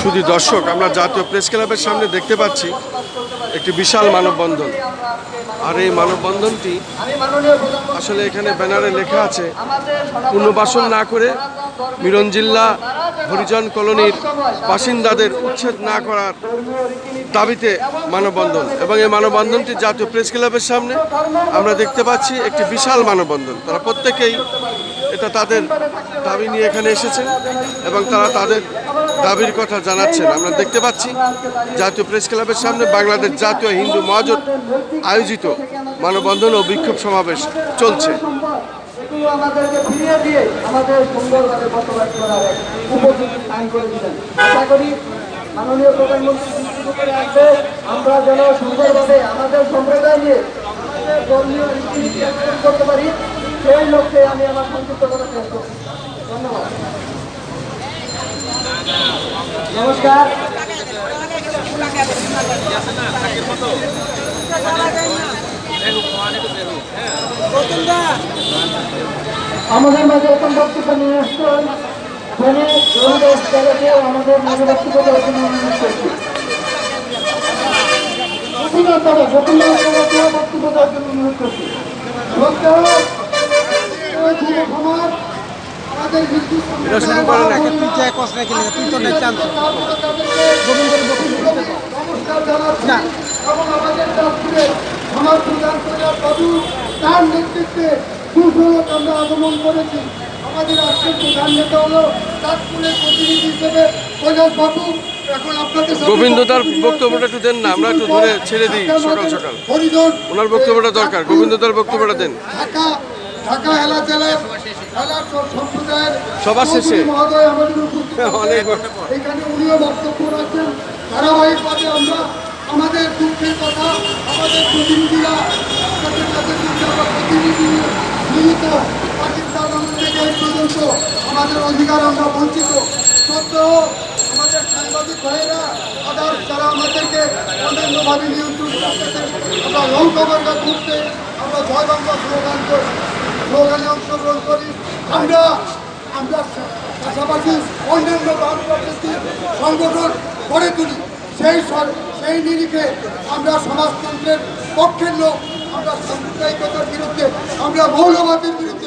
শুধু দর্শক, আমরা জাতীয় প্রেস ক্লাবের সামনে দেখতে পাচ্ছি একটি বিশাল মানববন্ধন। আর এই মানববন্ধনটি আসলে এখানে ব্যানারে লেখা আছে পুনর্বাসন না করে মিরন জিল্লা হরিজন কলোনির বাসিন্দাদের উচ্ছেদ না করার দাবিতে মানববন্ধন এবং এই মানববন্ধনটি জাতীয় প্রেস ক্লাবের সামনে আমরা দেখতে পাচ্ছি একটি বিশাল মানববন্ধন। তারা প্রত্যেকেই এটা তাদের দাবি নিয়ে এখানে এসেছেন এবং তারা তাদের দাবির কথা জানাচ্ছেন। আমরা দেখতে পাচ্ছি জাতীয় প্রেস ক্লাবের সামনে বাংলাদেশ জাতীয় হিন্দু মহাজোট আয়োজিত মানববন্ধন ও বিক্ষোভ সমাবেশ চলছে। এগুলো আমাদেরকে ফিরিয়ে দিয়ে আমাদের সুন্দরভাবে বসবাস করার এক উপযোগী আইন করে দিলেন। আশা করি মাননীয় প্রধানমন্ত্রী আসবে, আমরা যেন সুন্দরভাবে আমাদের সম্প্রদায় নিয়ে ধর্মীয় করতে পারি, সেই লক্ষ্যে আমি আমার সংযুক্ত করা শেষ করছি। ধন্যবাদ। নমস্কার। আমাদের মাঝে এখন বক্তব্য নিয়ে আসছেন জায়গাতে আমাদের মাঝে বক্তব্য বক্তব্য দেওয়ার জন্য অনুরোধ করছি। এটা শুরু তুই কষ্ট রাখি না তুই তো নেই চান্স গোবিন্দের বক্তব্য নমস্কার জানাচ্ছি। এবং আমাদের আমার প্রধান বাবু তার নেতৃত্বে সুফলক আমরা আগমন করেছি। আমাদের প্রধান নেতা হলো চাঁদপুরের প্রতিনিধি হিসেবে কৈলাস বাবু। এখন আপনাদের গোবিন্দ তার বক্তব্যটা একটু দেন না আমরা একটু ধরে ছেড়ে দিই সকাল সকাল। ওনার বক্তব্যটা দরকার গোবিন্দ তার বক্তব্যটা দেন। ঢাকা ঢাকা এলা জেলার এলার সম্প্রদায়ের সবার শেষে। মহোদয় আমাদের অনেক এখানে উনিও বক্তব্য রাখছেন। ধারাবাহিকভাবে আমরা আমাদের দুঃখের কথা আমাদের প্রতিনিধিরা আপনাদের কাছে প্রতিনিধি নিহিত পাকিস্তান থেকে পর্যন্ত আমাদের অধিকার আমরা বঞ্চিত। সত্ত্বেও আমাদের সাংবাদিক ভাইয়েরা আদার যারা আমাদেরকে অন্যান্যভাবে নিয়ন্ত্রণ করতেছে। আমরা লঙ্কাবার্গা ঘুরতে আমরা জয় বাংলা স্লোগান স্লোগানে অংশগ্রহণ করি। আমরা আমরা পাশাপাশি অন্যান্য বামপন্থী সংগঠন গড়ে তুলি। সেই সেই নিরিখে আমরা সমাজতন্ত্রের পক্ষের লোক সাম্প্রদায়িকতার বিরুদ্ধে আমরা মৌলবাদের বিরুদ্ধে